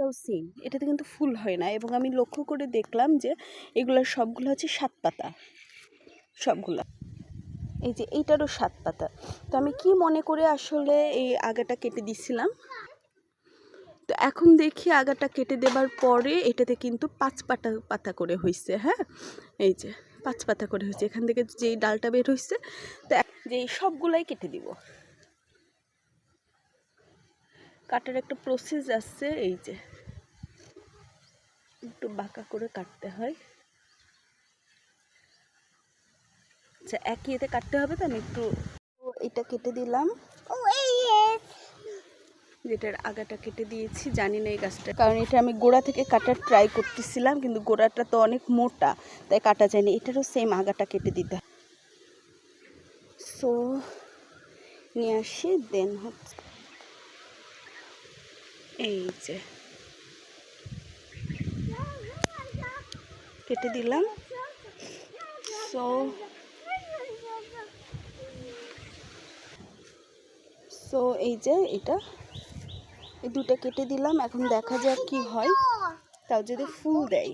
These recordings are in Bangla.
এটাও সেম এটাতে কিন্তু ফুল হয় না। এবং আমি লক্ষ্য করে দেখলাম যে এগুলোর সবগুলো হচ্ছে সাত পাতা। সবগুলো। এই যে এইটারও সাত পাতা। তো আমি কি মনে করে আসলে এই আগাটা কেটে দিছিলাম? তো এখন দেখি আগাটা কেটে দেবার পরে এটাতে কিন্তু পাঁচ পাতা পাতা করে হয়েছে হ্যাঁ? এই যে পাঁচ পাতা করে হয়েছে এখান থেকে যেই ডালটা বের হয়েছে তো যে সবগুলাই কেটে দিব। কাটার একটা প্রসেস আছে, এই যে। বাঁকা করে কাটতে হয়। আচ্ছা একই এতে কাটতে হবে তো? আমি একটু এটা কেটে দিলাম। যেটার আগাটা কেটে দিয়েছি, জানি না এই গাছটা। কারণ এটা আমি গোড়া থেকে কাটার ট্রাই করতেছিলাম, কিন্তু গোড়াটা তো অনেক মোটা, তাই কাটা যায়নি। এটারও সেম আগাটা কেটে দিতে সো নিয়ে আসি দেন হচ্ছে এই যে। কেটে দিলাম। সো সো এই যে এটা। এই দুটো কেটে দিলাম। এখন দেখা যাক কি হয়। তাও যদি ফুল দেয়।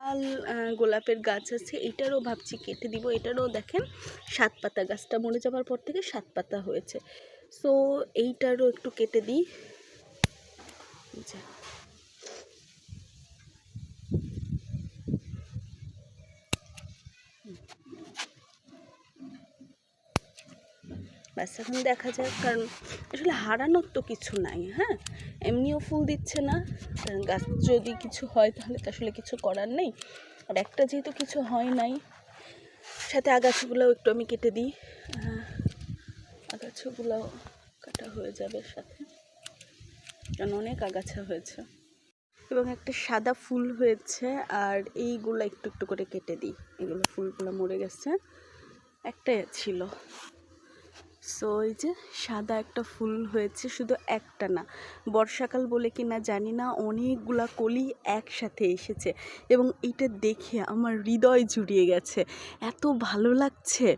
লাল গোলাপের গাছ আছে। এটারও ভাবছি কেটে দিব। এটারও দেখেন, সাত পাতা গাছটা মরে যাওয়ার পর থেকে সাত পাতা হয়েছে। সো এইটারও একটু কেটে দিই। এই ব্যাস, এখন দেখা যাক, কারণ আসলে হারানোর তো কিছু নাই হ্যাঁ? এমনিও ফুল দিচ্ছে না গাছ যদি কিছু হয় তাহলে তো আসলে কিছু করার নেই। আর একটা যেহেতু কিছু হয় নাই, সাথে আগাছাগুলোও একটু আমি কেটে দিই। আগাছাগুলোও কাটা হয়ে যাবে সাথে, কারণ অনেক আগাছা হয়েছে। এবং একটা সাদা ফুল হয়েছে, আর এইগুলো একটু একটু করে কেটে দিই। এগুলো ফুলগুলো মরে গেছে, একটাই ছিল। সো এই যে সাদা একটা ফুল হয়েছে শুধু একটা না। বর্ষাকাল বলে কি না জানি না অনেকগুলা কলি একসাথে এসেছে এবং এটা দেখে আমার হৃদয় জুড়িয়ে গেছে। এত ভালো লাগছে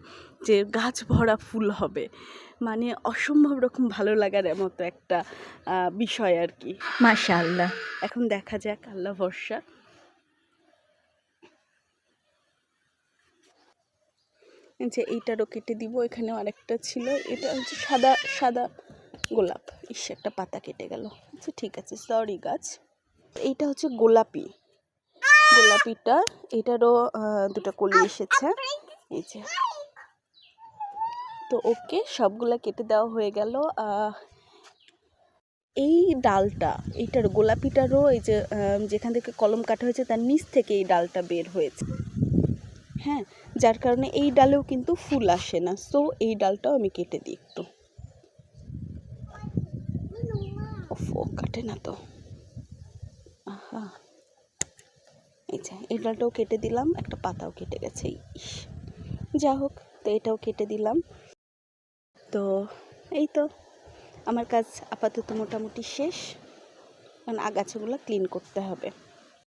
যে গাছ ভরা ফুল হবে। মানে অসম্ভব রকম ভালো লাগার মতো একটা বিষয় আর কি। মাশাআল্লাহ। এখন দেখা যাক আল্লাহ ভরসা। যে এইটারও কেটে দিব, এখানেও আরেকটা ছিল। এটা হচ্ছে সাদা সাদা গোলাপ। ইস, একটা পাতা কেটে গেল। আচ্ছা ঠিক আছে সরি গাছ। এইটা হচ্ছে গোলাপি। গোলাপিটা, এটারও দুটো কলি এসেছে। এই যে। তো ওকে, সবগুলা কেটে দেওয়া হয়ে গেল। এই ডালটা, এইটার গোলাপিটারও, এই যে যেখান থেকে কলম কাটা হয়েছে, তার নিচ থেকে এই ডালটা বের হয়েছে। হ্যাঁ যার কারণে এই ডালেও কিন্তু ফুল আসে না। সো এই ডালটাও আমি কেটে দিই একটু। ওফো কাটে না তো। আহা। এই এই ডালটাও কেটে দিলাম, একটা পাতাও কেটে গেছে, ইস। যা হোক, তো এটাও কেটে দিলাম। তো, এই তো, আমার কাজ আপাতত মোটামুটি শেষ। কারণ আগাছাগুলো ক্লিন করতে হবে।